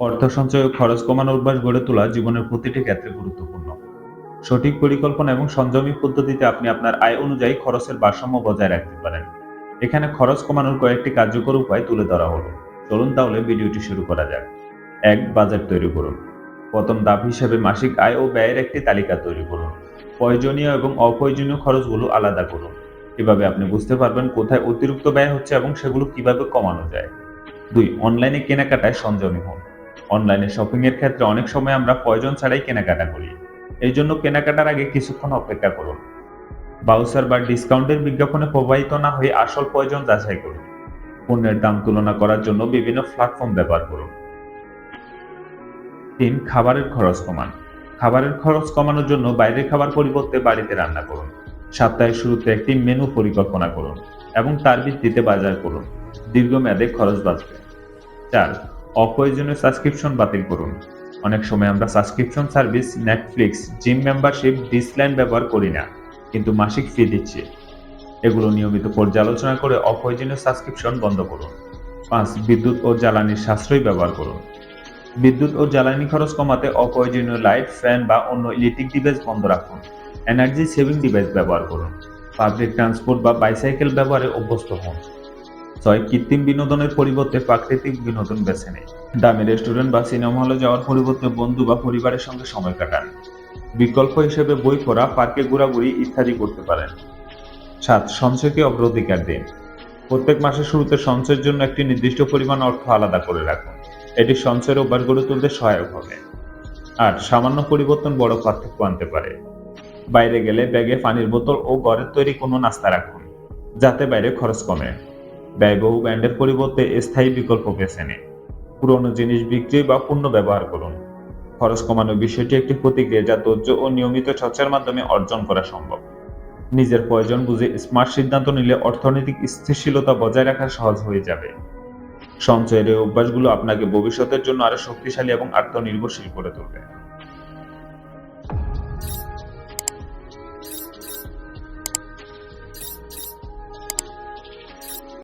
অর্থ সঞ্চয় ও খরচ কমানোর অভ্যাস গড়ে তোলা জীবনের প্রতিটি ক্ষেত্রে গুরুত্বপূর্ণ। সঠিক পরিকল্পনা এবং সংযমী পদ্ধতিতে আপনি আপনার আয় অনুযায়ী খরচের ভারসাম্য বজায় রাখতে পারেন। এখানে খরচ কমানোর কয়েকটি কার্যকর উপায় তুলে ধরা হলো। চলুন তাহলে ভিডিওটি শুরু করা যাক। এক, বাজেট তৈরি করুন। প্রথম ধাপ হিসেবে মাসিক আয় ও ব্যয়ের একটি তালিকা তৈরি করুন। প্রয়োজনীয় এবং অপ্রয়োজনীয় খরচগুলো আলাদা করুন। এভাবে আপনি বুঝতে পারবেন কোথায় অতিরিক্ত ব্যয় হচ্ছে এবং সেগুলো কীভাবে কমানো যায়। দুই, অনলাইনে কেনাকাটায় সংযমী হন। অনলাইনে শপিং এর ক্ষেত্রে অনেক সময় আমরা প্রয়োজন ছাড়াই কেনাকাটা করি। এই জন্য কেনাকাটার আগে কিছুক্ষণ অপেক্ষা করুন। বাউসার বা ডিসকাউন্টের বিজ্ঞাপনে প্রবাহিত না হয়ে আসল প্রয়োজন যাচাই করুন। পণ্যের দাম তুলনা করার জন্য বিভিন্ন প্ল্যাটফর্ম ব্যবহার করুন। তিন, খাবারের খরচ কমান। খাবারের খরচ কমানোর জন্য বাইরের খাবার পরিবর্তে বাড়িতে রান্না করুন। সপ্তাহের শুরুতে একটি মেনু পরিকল্পনা করুন এবং তার ভিত্তিতে বাজার করুন। দীর্ঘমেয়াদে খরচ বাঁচবে। চার অপ্রয়োজনীয় সাবস্ক্রিপশন বাতিল করুন। অনেক সময় আমরা subscription service Netflix gym membership ডিসলাইন ব্যবহার করি না, কিন্তু মাসিক ফি দিচ্ছি। এগুলো নিয়মিত পর্যালোচনা করে অপ্রয়োজনীয় সাবস্ক্রিপশন বন্ধ করুন। পাঁচ, বিদ্যুৎ ও জ্বালানির সাশ্রয়ী ব্যবহার করুন। বিদ্যুৎ ও জ্বালানি খরচ কমাতে অপ্রয়োজনীয় লাইট ফ্যান বা অন্য ইলেকট্রিক ডিভাইস বন্ধ রাখুন। এনার্জি সেভিং ডিভাইস ব্যবহার করুন। পাবলিক ট্রান্সপোর্ট বা বাইসাইকেল ব্যবহারে অভ্যস্ত হন। ছয় কৃত্রিম বিনোদনের পরিবর্তে প্রাকৃতিক বিনোদন বেছে নেয়। দামি রেস্টুরেন্ট বা সিনেমা হলে যাওয়ার পরিবর্তে বন্ধু বা পরিবারের সঙ্গে সময় কাটান। বিকল্প হিসেবে বই পড়া, পার্কে ঘোরাঘুরি ইত্যাদি করতে পারেন। সাত, সঞ্চয়কে অগ্রাধিকার দিন। প্রত্যেক মাসের শুরুতে সঞ্চয়ের জন্য একটি নির্দিষ্ট পরিমাণ অর্থ আলাদা করে রাখুন। এটি সঞ্চয়ের অভ্যাস গড়ে তুলতে সহায়ক হবে। আর সামান্য পরিবর্তন বড় পার্থক্য আনতে পারে। বাইরে গেলে ব্যাগে পানির বোতল ও ঘরের তৈরি কোনো নাস্তা রাখুন, যাতে বাইরে খরচ কমে। ব্যয়বহু ব্র্যান্ডের পরিবর্তে স্থায়ী বিকল্প বেছে নিন। পুরনো জিনিস বিক্রি বা পণ্য ব্যবহার করুন। খরচ কমানোর বিষয়টি একটি প্রতিক্রিয়া যা ধৈর্য ও নিয়মিত চর্চার মাধ্যমে অর্জন করা সম্ভব। নিজের প্রয়োজন বুঝে স্মার্ট সিদ্ধান্ত নিলে অর্থনৈতিক স্থিতিশীলতা বজায় রাখা সহজ হয়ে যাবে। সঞ্চয়ের এই অভ্যাসগুলো আপনাকে ভবিষ্যতের জন্য আরও শক্তিশালী এবং আত্মনির্ভরশীল করে তুলবে